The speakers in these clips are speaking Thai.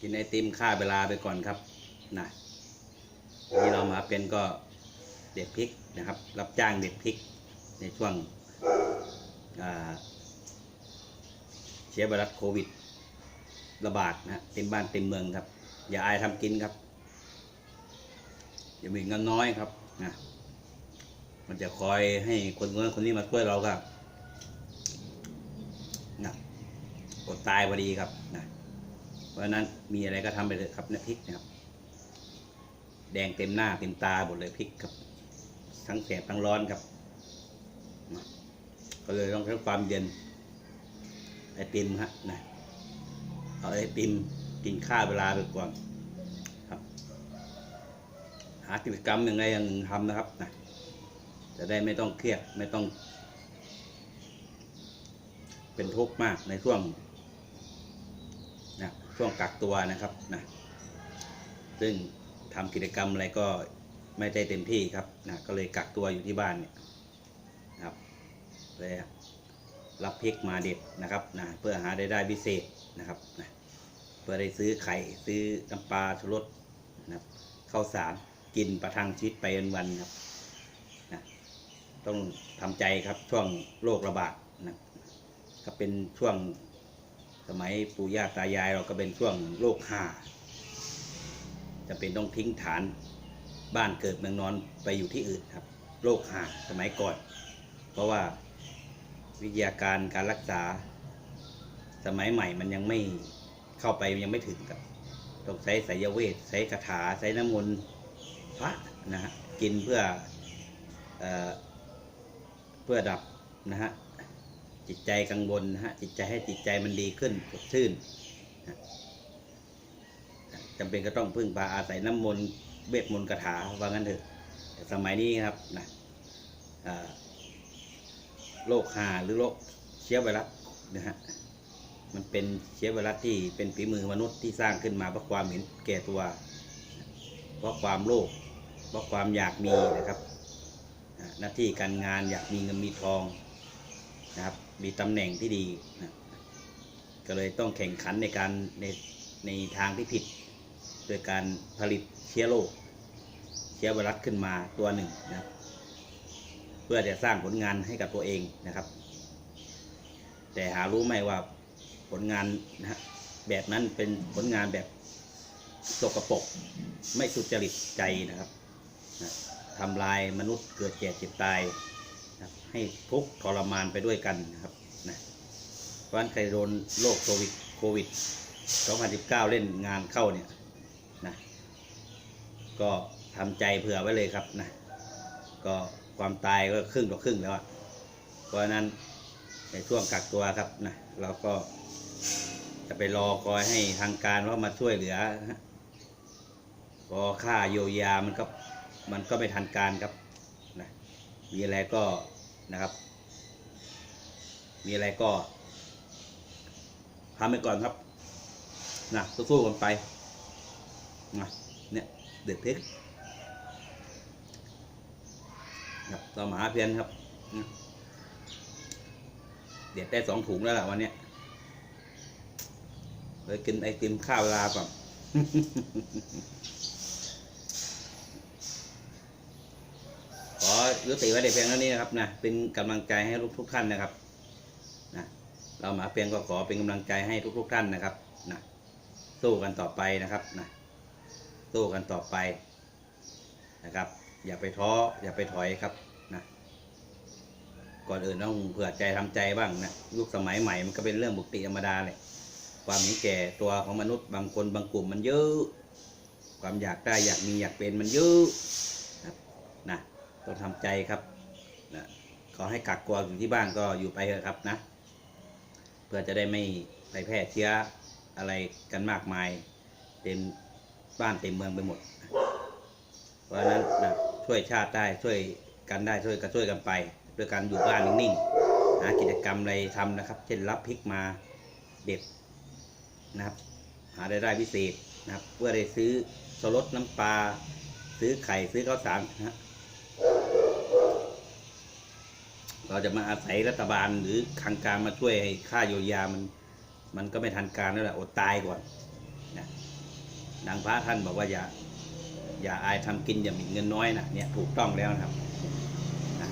กินไอติมค่าเวลาไปก่อนครับนะนี่เรามาเป็นก็เด็ดพริกนะครับ รับจ้างเด็ดพริกในช่วงเชื้อไวรัสโควิด ระบาดนะเต็มบ้านเต็มเมืองครับ อย่าอายทำกินครับ อย่ามีเงินน้อยครับนะมันจะคอยให้คนนู้นคนนี้มาช่วยเราครับนะอดตายพอดีครับนะ เพราะนั้นมีอะไรก็ทำไปเลยครับเนี่ยพริกนะครับ แดงเต็มหน้าเต็มตาหมดเลยพริกครับ ทั้งแสบทั้งร้อนครับ ก็เลยต้องใช้ความเย็นไอติมฮะนะเอาไอติมกินข้าวเวลาไปก่อนครับ หากิจกรรมย่างไรอย่างหนึ่งทำนะครับนะจะได้ไม่ต้องเครียดไม่ต้อง เป็นทุกข์มากในช่วง ช่วงกักตัวนะครับนะซึ่งทำกิจกรรมอะไรก็ไม่ได้เต็มที่ครับนะก็เลยกักตัวอยู่ที่บ้านเนี่ยนะครับเลยรับพริกมาเด็ดนะครับนะเพื่อหาได้ได้พิเศษนะครับนะเพื่อได้ซื้อไข่ซื้อน้ำปลาชูรสนะครับข้าวสารกินประทังชีวิตไปวันๆครับนะต้องทำใจครับช่วงโรคระบาดนะก็เป็นช่วง สมัยปู่ย่าตายายเราก็เป็นช่วงโรคห่าจะเป็นต้องทิ้งฐานบ้านเกิดเมืองนอนไปอยู่ที่อื่นครับโรคห่าสมัยก่อน เพราะว่าวิทยาการการรักษา สมัยใหม่มันยังไม่เข้าไปยังไม่ถึงครับต้องใช้สายเวทใช้คาถาใช้น้ำมนต์พระนะฮะกินเพื่อเออเพื่อดับนะฮะ จิตใจกังวลนะฮะจิตใจให้จิตใจมันดีขึ้นสดชื่นจำเป็นก็ต้องพึ่งพาอาศัยน้ำมนต์เวทมนต์คาถาว่างั้นเถอะแต่สมัยนี้ครับนะโรคหาหรือโรคเชื้อไวรัสนะฮะมันเป็นเชื้อไวรัสที่เป็นฝีมือมนุษย์ที่สร้างขึ้นมาเพราะความเห็นแก่ตัว เพราะความโลภเพราะความอยากมีนะครับหน้าที่การงานอยากมีเงินมีทอง นะครับ มีตำแหน่งที่ดีนะก็เลยต้องแข่งขันในการในในทางที่ผิด โดยการผลิตเชื้อโรคเชื้อไวรัสขึ้นมาตัวหนึ่งนะครับ เพื่อจะสร้างผลงานให้กับตัวเองนะครับ แต่หารู้ไหมว่าผลงานนะแบบนั้นเป็นผลงานแบบสกปรกไม่สุจริตใจนะครับนะทำลายมนุษย์เกิดแก่เจ็บตาย ให้ทุกทรมานไปด้วยกันนะครับนะเพราะฉะนั้นใครโดนโรคโควิดโควิด 2019 เล่นงานเข้าเนี่ยนะก็ทำใจเผื่อไว้เลยครับนะก็ความตายก็ครึ่งต่อครึ่งแล้วอะเพราะนั้นในช่วงกักตัวครับนะเราก็จะไปรอคอยให้ทางการว่ามาช่วยเหลือพอค่าโยยามันก็มันก็ไม่ทันการครับนะมีอะไรก็ นะครับ มีอะไรก็ทำไปก่อนครับนะสู้ๆกันไปนะเนี่ยเด็ดพริกครับต่อมาเพียนครับ เด็ดได้สองถุงแล้วล่ะวันเนี้ยเลยกินไอติมข้าวเวลาก่อน ขอ ยุติไว้ในเพียงเท่านี้นะครับนะเป็นกำลังใจให้ทุกทุกๆท่านนะครับนะเราหมาเพียงก็ขอเป็นกำลังใจให้ทุกๆท่านนะครับนะสู้กันต่อไปนะครับนะสู้กันต่อไปนะครับ อย่าไปท้ออย่าไปถอยครับนะก่อนอื่นต้องเผื่อใจทำใจบ้างนะยุคสมัยใหม่มันก็เป็นเรื่องปกติธรรมดาเลยความเห็นแก่ตัวของมนุษย์บางคนบางกลุ่มมันเยอะ ความอยากได้อยากมีอยากเป็นมันเยอะนะ ต้องทำใจครับนะขอให้กักตัวอยู่ที่บ้านก็อยู่ไปเถอะครับนะ เพื่อจะได้ไม่ไปแพร่เชื้ออะไรกันมากมายเต็มบ้านเต็มเมืองไปหมด เพราะฉะนั้นนะช่วยชาติได้ช่วยกันได้ช่วยกันช่วยกันไปด้วยการอยู่บ้านนิ่งๆหากิจกรรมอะไรทำนะครับ เช่นรับพริกมาเด็ดนะครับ หารายได้พิเศษนะครับ เพื่อได้ซื้อสลดน้ำปลาซื้อไข่ซื้อข้าวสารนะฮะ เราจะมาอาศัยรัฐบาลหรือทางการมาช่วยให้ค่าเยียวยามันมันก็ไม่ทันการแล้วแหละอดตายก่อนนะดังพระท่านบอกว่าอย่าอย่าอายทำกินอย่ามีเงินน้อยนะเนี่ยถูกต้องแล้วนะครับนะ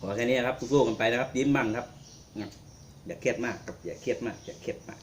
ขอแค่นี้ครับสู้ๆกันไปนะครับยิ้มบ้างครับอย่าเครียดมากครับอย่าเครียดมากอย่าเครียดมาก